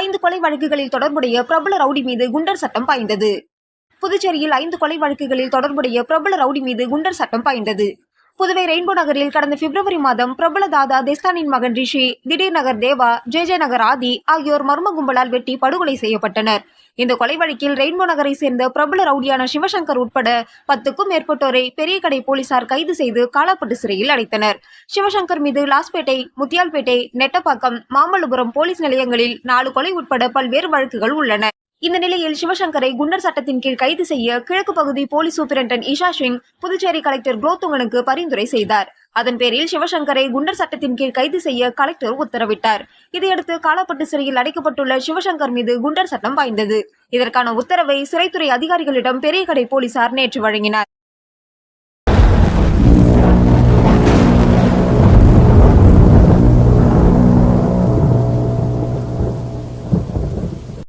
ஐந்து கொலை வழக்குகளில் தொடர்புடைய பிரபல ரவுடி மீது குண்டர் சட்டம் பாய்ந்தது. புதுச்சேரியில் ஐந்து கொலை வழக்குகளில் தொடர்புடைய பிரபல ரவுடி மீது குண்டர் சட்டம் பாய்ந்தது. புதுவை ரெயின்போ நகரில் கடந்த பிப்ரவரி மாதம் பிரபல தாதா தேஸ்தானின் மகன் ரிஷி திடீர் நகர் தேவா ஜே ஜே நகர் ஆதி ஆகியோர் மர்ம கும்பலால் வெட்டி படுகொலை செய்யப்பட்டனர். இந்த கொலை வழக்கில் ரெயின்போ நகரை சேர்ந்த பிரபல ரவுடியான சிவசங்கர் உட்பட பத்துக்கும் மேற்பட்டோரை பெரிய கடை போலீசார் கைது செய்து காலாப்பட்டு சிறையில் அடைத்தனர். சிவசங்கர் மீது லாஸ்பேட்டை முத்தியால்பேட்டை நெட்டப்பாக்கம் மாமல்லபுரம் போலீஸ் நிலையங்களில் நாலு கொலை உட்பட பல்வேறு வழக்குகள் உள்ளன. இந்த நிலையில் சிவசங்கரை குண்டர் சட்டத்தின் கீழ் கைது செய்ய கிழக்கு பகுதி police superintendent Isha Singh Puducherry collector குலோத்துங்கனுக்கு பரிந்துரை செய்தார். அதன் பேரில் சிவசங்கரை குண்டர் சட்டத்தின் கீழ் கைது செய்ய கலெக்டர் உத்தரவிட்டார். இதையடுத்து காலாப்பட்டு சிறையில் அடைக்கப்பட்டுள்ள சிவசங்கர் மீது குண்டர் சட்டம் பாய்ந்தது. இதற்கான உத்தரவை சிறைத்துறை அதிகாரிகளிடம் பெரியகடை போலீசார் நேற்று வழங்கினார்.